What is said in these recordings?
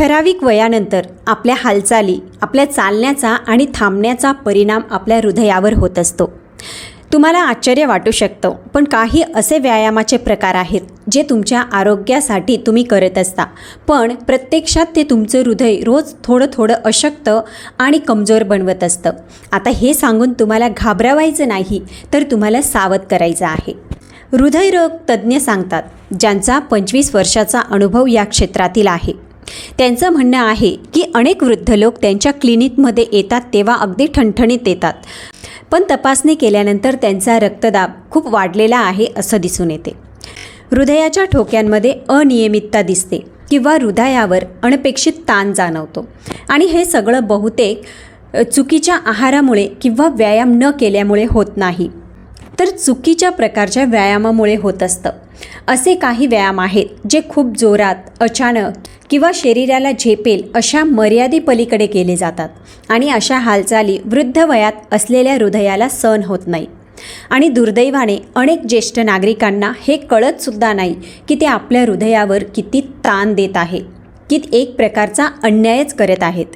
ठराविक वयानंतर आपल्या हालचाली आपल्या चालण्याचा आणि थांबण्याचा परिणाम आपल्या हृदयावर होत असतो. तुम्हाला आश्चर्य वाटू शकतं पण काही असे व्यायामाचे प्रकार आहेत जे तुमच्या आरोग्यासाठी तुम्ही करत असता. पण प्रत्यक्षात ते तुमचं हृदय रोज थोडं थोडं अशक्त आणि कमजोर बनवत असतं. आता हे सांगून तुम्हाला घाबरावायचं नाही तर तुम्हाला सावध करायचं आहे. हृदयरोग तज्ज्ञ सांगतात ज्यांचा पंचवीस वर्षाचा अनुभव या क्षेत्रातील आहे. त्यांचं म्हणणं आहे की अनेक वृद्ध लोक त्यांच्या क्लिनिकमध्ये येतात तेव्हा अगदी ठणठणीत येतात. पण तपासणी केल्यानंतर त्यांचा रक्तदाब खूप वाढलेला आहे असं दिसून येते. हृदयाच्या ठोक्यांमध्ये अनियमितता दिसते किंवा हृदयावर अनपेक्षित ताण जाणवतो. आणि हे सगळं बहुतेक चुकीच्या आहारामुळे किंवा व्यायाम न केल्यामुळे होत नाही. तर चुकीच्या प्रकारच्या व्यायामामुळे होत असतं. असे काही व्यायाम आहेत जे खूप जोरात अचानक किंवा शरीराला झेपेल अशा मर्यादेपलीकडे केले जातात आणि अशा हालचाली वृद्ध वयात असलेल्या हृदयाला सहन होत नाही. आणि दुर्दैवाने अनेक ज्येष्ठ नागरिकांना हे कळतसुद्धा नाही की ते आपल्या हृदयावर किती ताण देत आहे की एक प्रकारचा अन्यायच करत आहेत.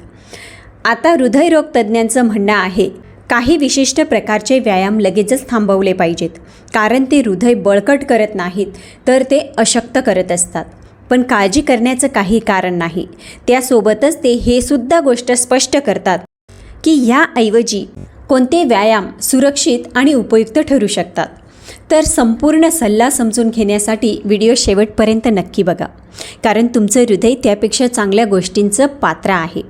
आता हृदयरोग तज्ज्ञांचं म्हणणं आहे काही विशिष्ट प्रकारचे व्यायाम लगेचच थांबवले पाहिजेत. कारण ते हृदय बळकट करत नाहीत तर ते अशक्त करत असतात. पण काळजी करण्याचं काही कारण नाही. त्यासोबतच ते हे सुद्धा गोष्ट स्पष्ट करतात की ह्याऐवजी कोणते व्यायाम सुरक्षित आणि उपयुक्त ठरू शकतात. तर संपूर्ण सल्ला समजून घेण्यासाठी व्हिडिओ शेवटपर्यंत नक्की बघा. कारण तुमचं हृदय त्यापेक्षा चांगल्या गोष्टींचं पात्र आहे.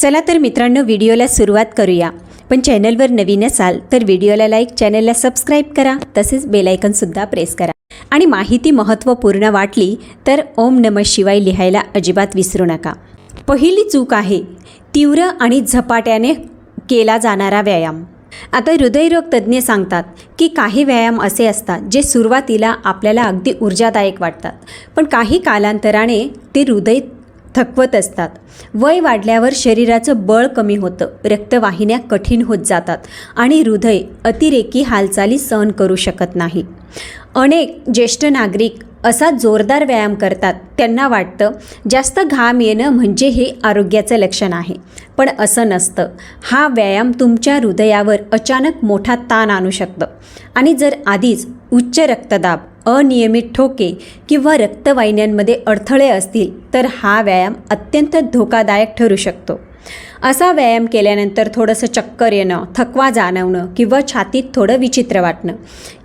चला तर मित्रांनो व्हिडिओला सुरुवात करूया. पण चॅनलवर नवीन असाल तर व्हिडिओला लाईक चॅनलला सबस्क्राईब करा. तसेच बेलायकनसुद्धा प्रेस करा. आणि माहिती महत्त्वपूर्ण वाटली तर ओम नम शिवाय लिहायला अजिबात विसरू नका. पहिली चूक आहे तीव्र आणि झपाट्याने केला जाणारा व्यायाम. आता हृदयरोग तज्ज्ञ सांगतात की काही व्यायाम असे असतात जे सुरुवातीला आपल्याला अगदी ऊर्जादायक वाटतात. पण काही कालांतराने ते हृदय थकवत असतात. वय वाढल्यावर शरीराचं बळ कमी होतं. रक्तवाहिन्या कठीण होत जातात आणि हृदय अतिरेकी हालचाली सहन करू शकत नाही. अनेक ज्येष्ठ नागरिक असा जोरदार व्यायाम करतात. त्यांना वाटतं जास्त घाम येणं म्हणजे हे आरोग्याचं लक्षण आहे. पण असं नसतं. हा व्यायाम तुमच्या हृदयावर अचानक मोठा ताण आणू शकतं. आणि जर आधीच उच्च रक्तदाब अनियमित ठोके किंवा रक्तवाहिन्यांमध्ये अडथळे असतील तर हा व्यायाम अत्यंत धोकादायक ठरू शकतो. असा व्यायाम केल्यानंतर थोडंसं चक्कर येणं थकवा जाणवणं किंवा छातीत थोडं विचित्र वाटणं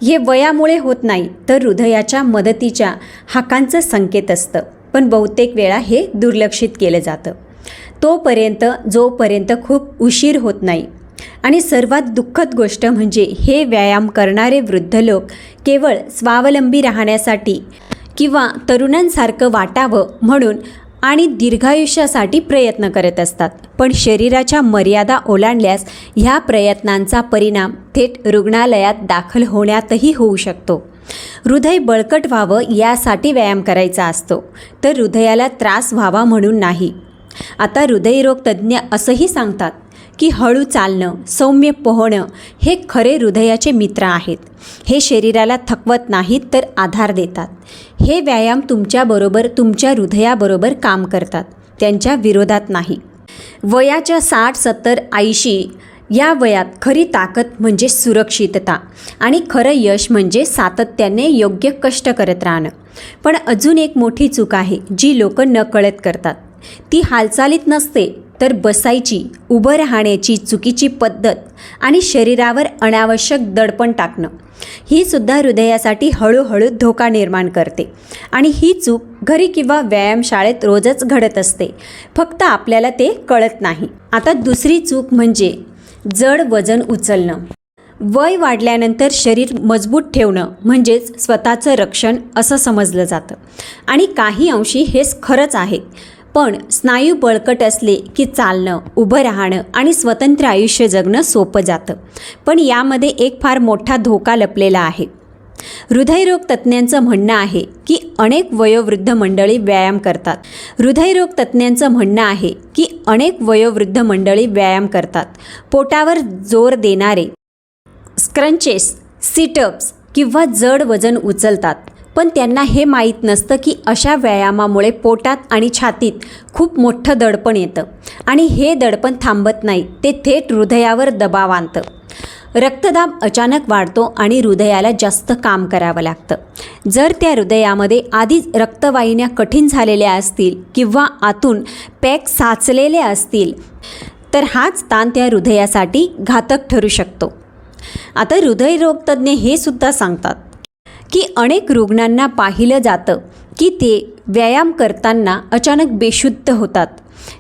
हे वयामुळे होत नाही तर हृदयाच्या मदतीच्या हाकांचं संकेत असतं. पण बहुतेक वेळा हे दुर्लक्षित केलं जातं. तोपर्यंत जोपर्यंत खूप उशीर होत नाही आणि सर्वात दुःखद गोष्ट म्हणजे हे व्यायाम करणारे वृद्ध लोक केवळ स्वावलंबी राहण्यासाठी किंवा तरुणांसारखं वाटावं म्हणून आणि दीर्घायुष्यासाठी प्रयत्न करत असतात. पण शरीराच्या मर्यादा ओलांडल्यास ह्या प्रयत्नांचा परिणाम थेट रुग्णालयात दाखल होण्यातही होऊ शकतो. हृदय बळकट व्हावं यासाठी व्यायाम करायचा असतो. तर हृदयाला त्रास व्हावा म्हणून नाही. आता हृदयरोग तज्ज्ञ असंही सांगतात. की हळू चालणं सौम्य पोहणं हे खरे हृदयाचे मित्र आहेत. हे शरीराला थकवत नाहीत तर आधार देतात. हे व्यायाम तुमच्याबरोबर तुमच्या हृदयाबरोबर काम करतात. त्यांच्या विरोधात नाही. वयाच्या साठ सत्तर ऐंशी या वयात खरी ताकद म्हणजे सुरक्षितता आणि खरं यश म्हणजे सातत्याने योग्य कष्ट करत राहणं. पण अजून एक मोठी चूक आहे जी लोक नकळत करतात. ती हालचालीत नसते तर बसायची उभं राहण्याची चुकीची पद्धत आणि शरीरावर अनावश्यक दडपण टाकणं. ही सुद्धा हृदयासाठी हळूहळू धोका निर्माण करते आणि ही चूक घरी किंवा व्यायामशाळेत रोजच घडत असते. फक्त आपल्याला ते कळत नाही. आता दुसरी चूक म्हणजे जड वजन उचलणं. वय वाढल्यानंतर शरीर मजबूत ठेवणं म्हणजेच स्वतःचं रक्षण असं समजलं जातं. आणि काही अंशी हेच खरंच आहे पण स्नायू बळकट असले की चालणं उभं राहणं आणि स्वतंत्र आयुष्य जगणं सोपं जातं. पण यामध्ये एक फार मोठा धोका लपलेला आहे. हृदयरोग तज्ज्ञांचं म्हणणं आहे की अनेक वयोवृद्ध मंडळी व्यायाम करतात. हृदयरोग तज्ज्ञांचं म्हणणं आहे की अनेक वयोवृद्ध मंडळी व्यायाम करतात. पोटावर जोर देणारे स्क्रंचेस सिटअप्स किंवा जड वजन उचलतात. पण त्यांना हे माहीत नसतं की अशा व्यायामामुळे पोटात आणि छातीत खूप मोठं दडपण येतं. आणि हे दडपण थांबत नाही ते थेट हृदयावर दबाव आणतं. रक्तदाब अचानक वाढतो आणि हृदयाला जास्त काम करावं लागतं. जर त्या हृदयामध्ये आधीच रक्तवाहिन्या कठीण झालेल्या असतील किंवा आतून पॅक साचलेले असतील तर हाच ताण त्या हृदयासाठी घातक ठरू शकतो. आता हृदयरोगतज्ञ हे सुद्धा सांगतात. की अनेक रुग्णांना पाहिलं जातं की ते व्यायाम करताना अचानक बेशुद्ध होतात.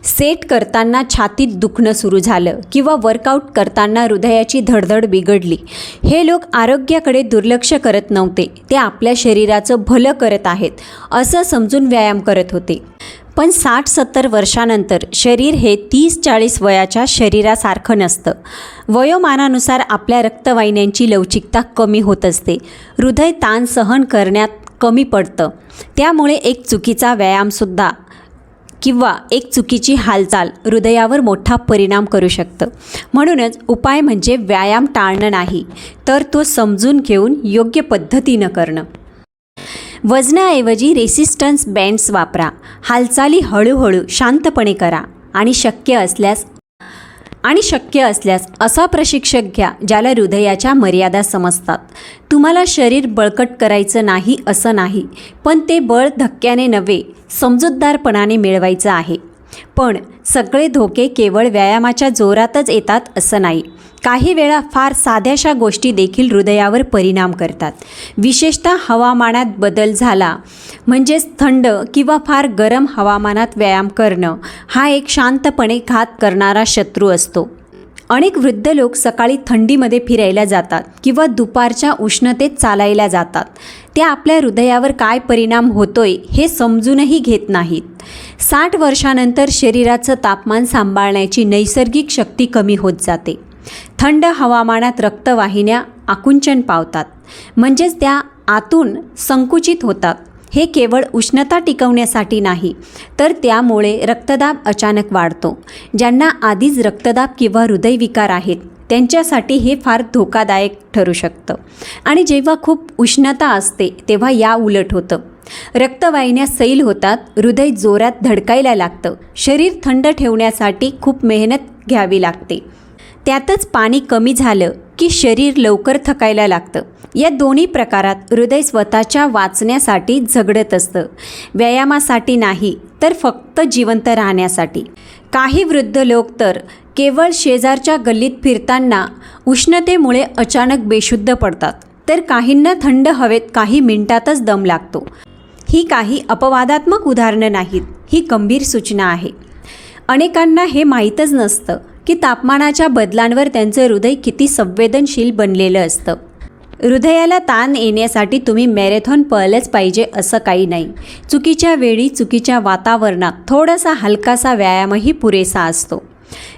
सेट करताना छातीत दुखणं सुरू झालं किंवा वर्कआउट करताना हृदयाची धडधड बिघडली. हे लोक आरोग्याकडे दुर्लक्ष करत नव्हते. ते आपल्या शरीराचं भलं करत आहेत असं समजून व्यायाम करत होते. पण साठ सत्तर वर्षानंतर शरीर हे तीस चाळीस वयाच्या शरीरासारखं नसतं. वयोमानानुसार आपल्या रक्तवाहिन्यांची लवचिकता कमी होत असते. हृदय ताण सहन करण्यात कमी पडतं. त्यामुळे एक चुकीचा व्यायामसुद्धा किंवा एक चुकीची हालचाल हृदयावर मोठा परिणाम करू शकतं. म्हणूनच उपाय म्हणजे व्यायाम टाळणं नाही तर तो समजून घेऊन योग्य पद्धतीनं करणं. वजनाऐवजी रेसिस्टन्स बँड्स वापरा. हालचाली हळूहळू शांतपणे करा. आणि शक्य असल्यास आणि शक्य असल्यास असा प्रशिक्षक घ्या ज्याला हृदयाच्या मर्यादा समजतात. तुम्हाला शरीर बळकट करायचं नाही असं नाही पण ते बळ धक्क्याने नव्हे समजूतदारपणाने मिळवायचं आहे. पण सगळे धोके केवळ व्यायामाच्या जोरातच येतात असं नाही. काही वेळा फार साध्याशा गोष्टी देखील हृदयावर परिणाम करतात. विशेषतः हवामानात बदल झाला म्हणजेच थंड किंवा फार गरम हवामानात व्यायाम करणं हा एक शांतपणे घात करणारा शत्रू असतो. अनेक वृद्ध लोक सकाळी थंडीमध्ये फिरायला जातात किंवा दुपारच्या उष्णतेत चालायला जातात. ते आपल्या हृदयावर काय परिणाम होतोय हे समजूनही घेत नाहीत. साठ वर्षानंतर शरीराचं तापमान सांभाळण्याची नैसर्गिक शक्ती कमी होत जाते. थंड हवामानात रक्तवाहिन्या आकुंचन पावतात. म्हणजेच त्या आतून संकुचित होतात. हे केवळ उष्णता टिकवण्यासाठी नाही तर त्यामुळे रक्तदाब अचानक वाढतो. ज्यांना आधीच रक्तदाब किंवा हृदयविकार आहेत त्यांच्यासाठी हे फार धोकादायक ठरू शकतं. आणि जेव्हा खूप उष्णता असते तेव्हा या उलट होतं. रक्तवाहिन्या सैल होतात हृदय जोरात धडकायला लागतं. शरीर थंड ठेवण्यासाठी खूप मेहनत घ्यावी लागते. त्यातच पाणी कमी झालं की शरीर लवकर थकायला लागतं. या दोन्ही प्रकारात हृदय स्वतःच्या वाचण्यासाठी झगडत असतं. व्यायामासाठी नाही तर फक्त जिवंत राहण्यासाठी. काही वृद्ध लोक तर केवळ शेजारच्या गल्लीत फिरताना उष्णतेमुळे अचानक बेशुद्ध पडतात. तर काहींना थंड हवेत काही मिनिटातच दम लागतो. ही काही अपवादात्मक उदाहरणं नाहीत ही गंभीर सूचना आहे. अनेकांना हे माहीतच नसतं. की तापमानाच्या बदलांवर त्यांचं हृदय किती संवेदनशील बनलेलं असतं. हृदयाला ताण येण्यासाठी तुम्ही मॅरेथॉन पळलंच पाहिजे असं काही नाही. चुकीच्या वेळी चुकीच्या वातावरणात थोडासा हलकासा व्यायामही पुरेसा असतो.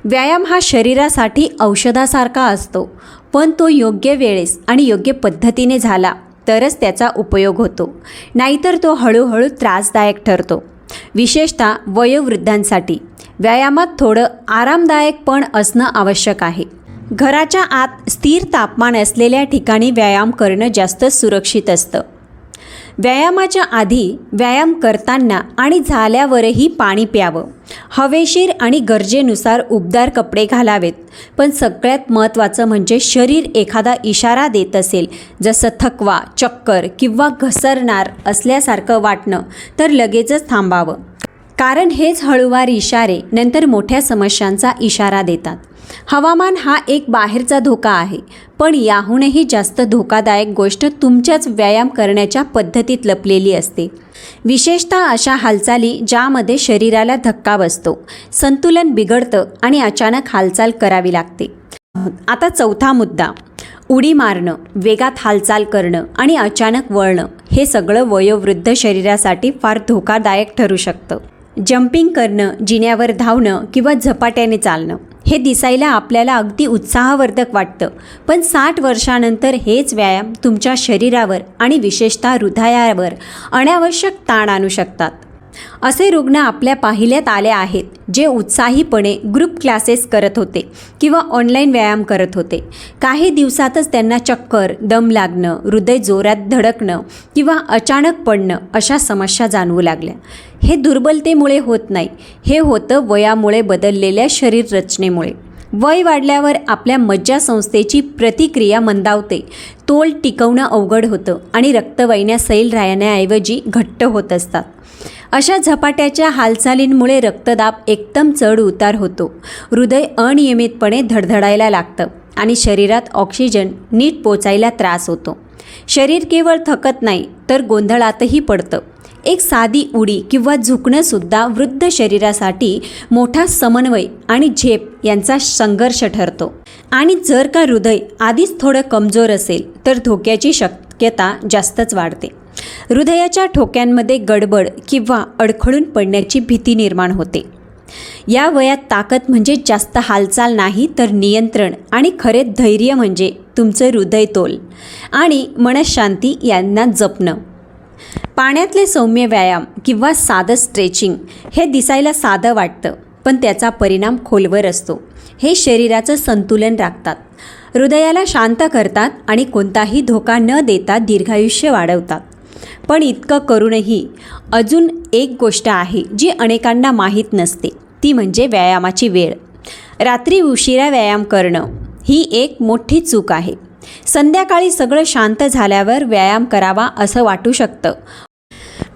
व्यायाम हा शरीरासाठी औषधासारखा असतो. पण तो योग्य वेळेस आणि योग्य पद्धतीने झाला तरच त्याचा उपयोग होतो. नाहीतर तो हळूहळू त्रासदायक ठरतो. विशेषतः वयोवृद्धांसाठी. व्यायामात थोडं आरामदायक पण असणं आवश्यक आहे. घराच्या आत स्थिर तापमान असलेल्या ठिकाणी व्यायाम करणं जास्त सुरक्षित असतं. व्यायामाच्या आधी व्यायाम करताना आणि झाल्यावरही पाणी प्यावं. हवेशीर आणि गरजेनुसार उबदार कपडे घालावेत. पण सगळ्यात महत्त्वाचं म्हणजे शरीर एखादा इशारा देत असेल जसं थकवा चक्कर किंवा घसरणार असल्यासारखं वाटणं तर लगेचच थांबावं. कारण हेच हळूवार इशारे नंतर मोठ्या समस्यांचा इशारा देतात. हवामान हा एक बाहेरचा धोका आहे पण याहूनही जास्त धोकादायक गोष्ट तुमच्याच व्यायाम करण्याच्या पद्धतीत लपलेली असते. विशेषतः अशा हालचाली ज्यामध्ये शरीराला धक्का बसतो संतुलन बिघडतं आणि अचानक हालचाल करावी लागते. आता चौथा मुद्दा उडी मारणं वेगात हालचाल करणं आणि अचानक वळणं हे सगळं वयोवृद्ध शरीरासाठी फार धोकादायक ठरू शकतं. जम्पिंग करणं जिन्यावर धावणं किंवा झपाट्याने चालणं. हे दिसायला आपल्याला अगदी उत्साहवर्धक वाटतं. पण साठ वर्षानंतर हेच व्यायाम तुमच्या शरीरावर आणि विशेषतः हृदयावर अनावश्यक ताण आणू शकतात. असे रुग्ण आपल्या पाहिल्यात आले आहेत जे उत्साहीपणे ग्रुप क्लासेस करत होते किंवा ऑनलाईन व्यायाम करत होते. काही दिवसातच त्यांना चक्कर दम लागणं हृदय जोरात धडकणं किंवा अचानक पडणं अशा समस्या जाणवू लागल्या. हे दुर्बलतेमुळे होत नाही. हे होतं वयामुळे बदललेल्या शरीर रचनेमुळे. वय वाढल्यावर आपल्या मज्जासंस्थेची प्रतिक्रिया मंदावते. तोल टिकवणं अवघड होतं आणि रक्तवाहिन्या सैल राहण्याऐवजी घट्ट होत असतात. अशा झपाट्याच्या हालचालींमुळे रक्तदाब एकदम चढ उतार होतो. हृदय अनियमितपणे धडधडायला लागतं आणि शरीरात ऑक्सिजन नीट पोचायला त्रास होतो. शरीर केवळ थकत नाही तर गोंधळातही पडतं. एक साधी उडी किंवा झुकणंसुद्धा वृद्ध शरीरासाठी मोठा समन्वय आणि झेप यांचा संघर्ष ठरतो. आणि जर का हृदय आधीच थोडं कमजोर असेल तर धोक्याची शक्यता जास्तच वाढते. हृदयाच्या ठोक्यांमध्ये गडबड किंवा अडखळून पडण्याची भीती निर्माण होते. या वयात ताकद म्हणजे जास्त हालचाल नाही तर नियंत्रण आणि खरे धैर्य म्हणजे तुमचं हृदय तोल आणि मनशांती यांना जपणं. पाण्यातले सौम्य व्यायाम किंवा साधं स्ट्रेचिंग हे दिसायला साधं वाटतं पण त्याचा परिणाम खोलवर असतो. हे शरीराचं संतुलन राखतात. हृदयाला शांत करतात आणि कोणताही धोका न देता दीर्घायुष्य वाढवतात. पण इतकं करूनही अजून एक गोष्ट आहे जी अनेकांना माहीत नसते ती म्हणजे व्यायामाची वेळ. रात्री उशिरा व्यायाम करणं ही एक मोठी चूक आहे. संध्याकाळी सगळं शांत झाल्यावर व्यायाम करावा असं वाटू शकतं.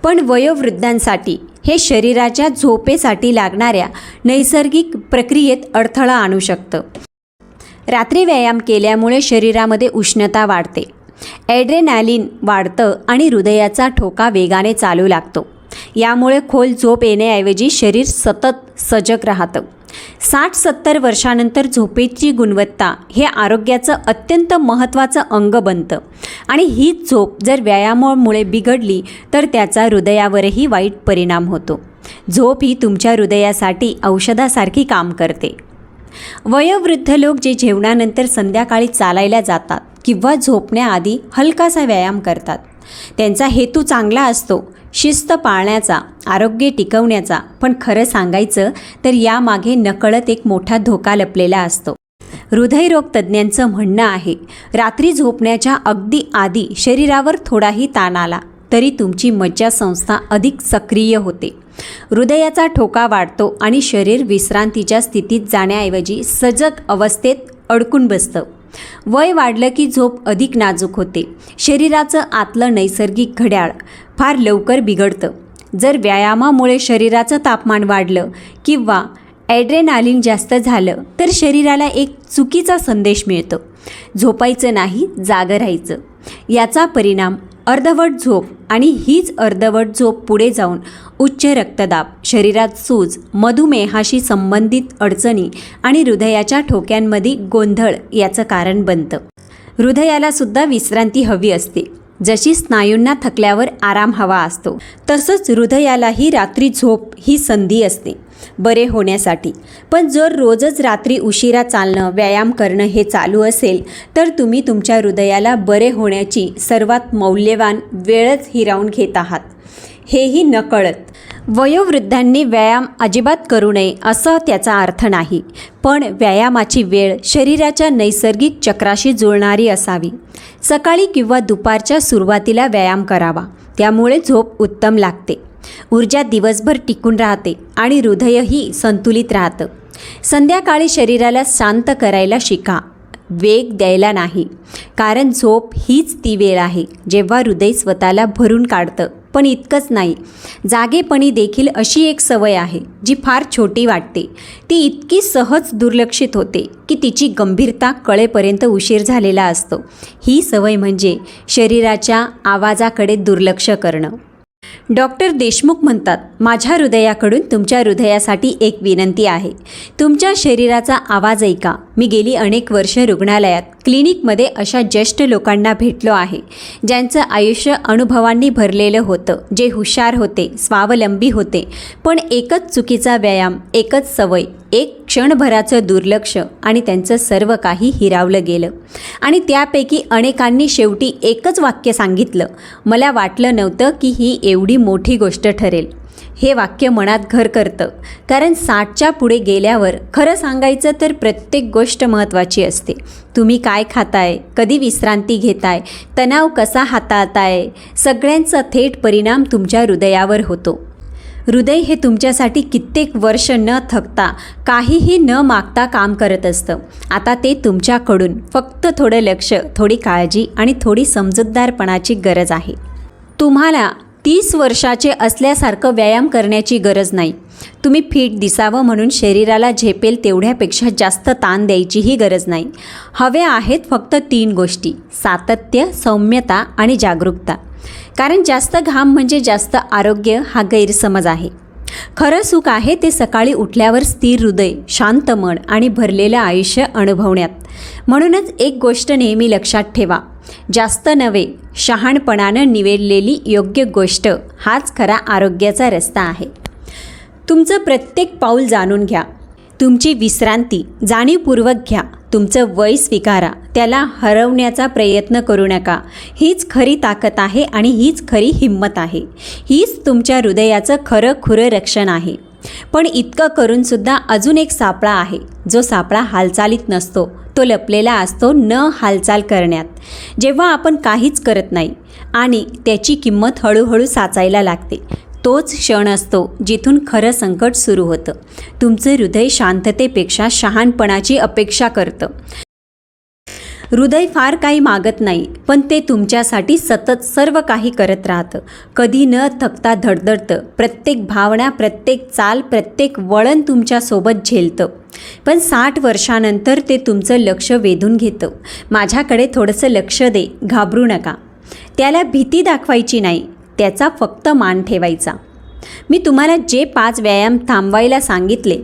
पण वयोवृद्धांसाठी हे शरीराच्या झोपेसाठी लागणाऱ्या नैसर्गिक प्रक्रियेत अडथळा आणू शकतं. रात्री व्यायाम केल्यामुळे शरीरामध्ये उष्णता वाढते. ॲड्रेनॅलिन वाढतं आणि हृदयाचा ठोका वेगाने चालू लागतो. यामुळे खोल झोप येण्याऐवजी शरीर सतत सजग राहतं. साठ सत्तर वर्षानंतर झोपेची गुणवत्ता हे आरोग्याचं अत्यंत महत्त्वाचं अंग बनतं. आणि ही झोप जर व्यायामामुळे बिघडली तर त्याचा हृदयावरही वाईट परिणाम होतो. झोप ही तुमच्या हृदयासाठी औषधासारखी काम करते. वयोवृद्ध लोक जे जेवणानंतर संध्याकाळी चालायला जातात किंवा झोपण्याआधी हलकासा व्यायाम करतात. त्यांचा हेतू चांगला असतो शिस्त पाळण्याचा आरोग्य टिकवण्याचा पण खरं सांगायचं तर यामागे नकळत एक मोठा धोका लपलेला असतो. हृदयरोग तज्ज्ञांचं म्हणणं आहे रात्री झोपण्याच्या अगदी आधी शरीरावर थोडाही ताण आला तरी तुमची मज्जासंस्था अधिक सक्रिय होते. हृदयाचा ठोका वाढतो आणि शरीर विश्रांतीच्या स्थितीत जाण्याऐवजी सजग अवस्थेत अडकून बसतं. वय वाढलं की झोप अधिक नाजूक होते. शरीराचं आतलं नैसर्गिक घड्याळ फार लवकर बिघडतं. जर व्यायामामुळे शरीराचं तापमान वाढलं किंवा ॲड्रेनालिन जास्त झालं तर शरीराला एक चुकीचा संदेश मिळतो. झोपायचं नाही जागं राहायचं. याचा परिणाम अर्धवट झोप आणि हीच अर्धवट झोप पुढे जाऊन उच्च रक्तदाब शरीरात सूज मधुमेहाशी संबंधित अडचणी आणि हृदयाच्या ठोक्यांमध्ये गोंधळ याचं कारण बनतं. हृदयालासुद्धा विश्रांती हवी असते. जशी स्नायूंना थकल्यावर आराम हवा असतो तसंच हृदयालाही रात्री झोप ही संधी असते बरे होण्यासाठी. पण जर रोजच रात्री उशिरा चालणं व्यायाम करणं हे चालू असेल तर तुम्ही तुमच्या हृदयाला बरे होण्याची सर्वात मौल्यवान वेळच हिरावून घेत आहात. हेही नकळत. वयोवृद्धांनी व्यायाम अजिबात करू नये असं त्याचा अर्थ नाही. पण व्यायामाची वेळ शरीराच्या नैसर्गिक चक्राशी जुळणारी असावी. सकाळी किंवा दुपारच्या सुरुवातीला व्यायाम करावा. त्यामुळे झोप उत्तम लागते. ऊर्जा दिवसभर टिकून राहते आणि हृदयही संतुलित राहतं. संध्याकाळी शरीराला शांत करायला शिका. वेग द्यायला नाही. कारण झोप हीच ती वेळ आहे जेव्हा हृदय स्वतःला भरून काढतं. पण इतकंच नाही. जागेपणी देखील अशी एक सवय आहे जी फार छोटी वाटते. ती इतकी सहज दुर्लक्षित होते की तिची गंभीरता कळेपर्यंत उशीर झालेला असतो. ही सवय म्हणजे शरीराच्या आवाजाकडे दुर्लक्ष करणं. डॉक्टर देशमुख म्हणतात माझ्या हृदयाकडून तुमच्या हृदयासाठी एक विनंती आहे. तुमच्या शरीराचा आवाज ऐका. मी गेली अनेक वर्ष रुग्णालयात क्लिनिकमध्ये अशा ज्येष्ठ लोकांना भेटलो आहे ज्यांचं आयुष्य अनुभवांनी भरलेलं होतं जे हुशार होते स्वावलंबी होते. पण एकच चुकीचा व्यायाम एकच सवय एक क्षणभराचं दुर्लक्ष आणि त्यांचं सर्व काही हिरावलं गेलं. आणि त्यापैकी अनेकांनी शेवटी एकच वाक्य सांगितलं. मला वाटलं नव्हतं की ही एवढी मोठी गोष्ट ठरेल. हे वाक्य मनात घर करतं. कारण साठच्या पुढे गेल्यावर खरं सांगायचं तर प्रत्येक गोष्ट महत्त्वाची असते. तुम्ही काय खाताय? कधी विश्रांती घेताय? तणाव कसा हाताळताय? सगळ्यांचा थेट परिणाम तुमच्या हृदयावर होतो. हृदय हे तुमच्यासाठी कित्येक वर्ष न थकता काहीही न मागता काम करत असतं. आता ते तुमच्याकडून. फक्त थोडं लक्ष थोडी काळजी आणि थोडी समजूतदारपणाची गरज आहे. तुम्हाला तीस वर्षाचे असल्यासारखं व्यायाम करण्याची गरज नाही. तुम्ही फिट दिसावं म्हणून शरीराला झेपेल तेवढ्यापेक्षा जास्त ताण द्यायचीही गरज नाही. हवे आहेत फक्त तीन गोष्टी. सातत्य सौम्यता आणि जागरूकता. कारण जास्त घाम म्हणजे जास्त आरोग्य हा गैरसमज आहे. खरं सुख आहे ते सकाळी उठल्यावर स्थिर हृदय शांत मन आणि भरलेलं आयुष्य अनुभवण्यात. म्हणूनच एक गोष्ट नेहमी लक्षात ठेवा. जास्त नव्हे शहाणपणानं निवडलेली योग्य गोष्ट हाच खरा आरोग्याचा रस्ता आहे. तुमचं प्रत्येक पाऊल जाणून घ्या. तुमची विश्रांती जाणीवपूर्वक घ्या. तुमचं वय स्वीकारा. त्याला हरवण्याचा प्रयत्न करू नका. हीच खरी ताकद आहे आणि हीच खरी हिंमत आहे. हीच तुमच्या हृदयाचं खरं खुरं रक्षण आहे. पण इतकं करूनसुद्धा अजून एक सापळा आहे. जो सापळा हालचालीत नसतो. तो लपलेला असतो न हालचाल करण्यात. जेव्हा आपण काहीच करत नाही आणि त्याची किंमत हळूहळू साचायला लागते तोच क्षण असतो जिथून खरं संकट सुरू होतं. तुमचं हृदय शांततेपेक्षा शहाणपणाची अपेक्षा करतं. हृदय फार काही मागत नाही पण ते तुमच्यासाठी सतत सर्व काही करत राहतं. कधी न थकता धडधडतं प्रत्येक भावना प्रत्येक चाल प्रत्येक वळण तुमच्यासोबत झेलतं. पण साठ वर्षानंतर ते तुमचं लक्ष वेधून घेतं. माझ्याकडे थोडंसं लक्ष दे घाबरू नका. त्याला भीती दाखवायची नाही. त्याचा फक्त मान ठेवायचा. मी तुम्हाला जे पाच व्यायाम थांबवायला सांगितले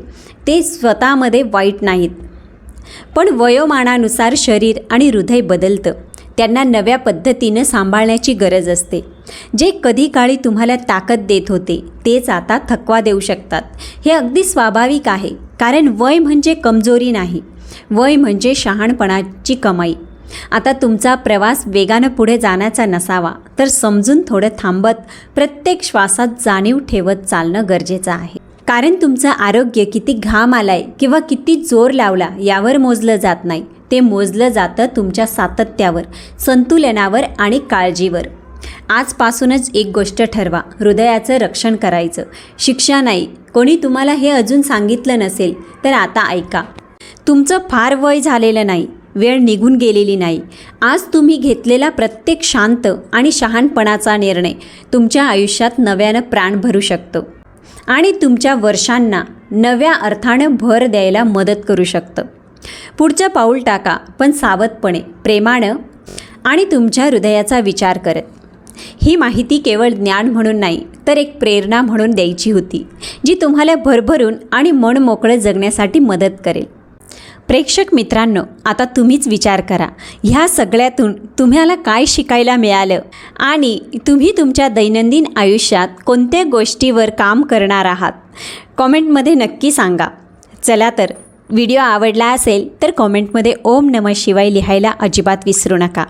ते स्वतःमध्ये वाईट नाहीत. पण वयोमानानुसार शरीर आणि हृदय बदलतं. त्यांना नव्या पद्धतीनं सांभाळण्याची गरज असते. जे कधी काळी तुम्हाला ताकद देत होते तेच आता थकवा देऊ शकतात. हे अगदी स्वाभाविक आहे कारण वय म्हणजे कमजोरी नाही. वय म्हणजे शहाणपणाची कमाई. आता तुमचा प्रवास वेगानं पुढे जाण्याचा नसावा. तर समजून थोडं थांबत प्रत्येक श्वासात जाणीव ठेवत चालणं गरजेचं आहे. कारण तुमचं आरोग्य किती घाम आलाय किंवा किती जोर लावला यावर मोजलं जात नाही. ते मोजलं जातं तुमच्या सातत्यावर संतुलनावर आणि काळजीवर. आजपासूनच एक गोष्ट ठरवा हृदयाचं रक्षण करायचं. शिक्षा नाही कोणी तुम्हाला हे अजून सांगितलं नसेल तर आता ऐका. तुमचं फार वय झालेलं नाही वेळ निघून गेलेली नाही. आज तुम्ही घेतलेला प्रत्येक शांत आणि शहाणपणाचा निर्णय तुमच्या आयुष्यात नव्यानं प्राण भरू शकतो. आणि तुमच्या वर्षांना नव्या अर्थानं भर द्यायला मदत करू शकतं. पुढचं पाऊल टाका पण सावधपणे प्रेमानं आणि तुमच्या हृदयाचा विचार करत. ही माहिती केवळ ज्ञान म्हणून नाही तर एक प्रेरणा म्हणून द्यायची होती जी तुम्हाला भरभरून आणि मन मोकळं जगण्यासाठी मदत करेल. प्रेक्षक मित्रांनो आता तुम्हीच विचार करा. ह्या सगळ्यातून तुम्हाला काय शिकायला मिळालं? आणि तुम्ही तुमच्या दैनंदिन आयुष्यात कोणत्या गोष्टीवर काम करणार आहात? कॉमेंटमध्ये नक्की सांगा. चला तर व्हिडिओ आवडला असेल तर कॉमेंटमध्ये ओम नमः शिवाय लिहायला अजिबात विसरू नका.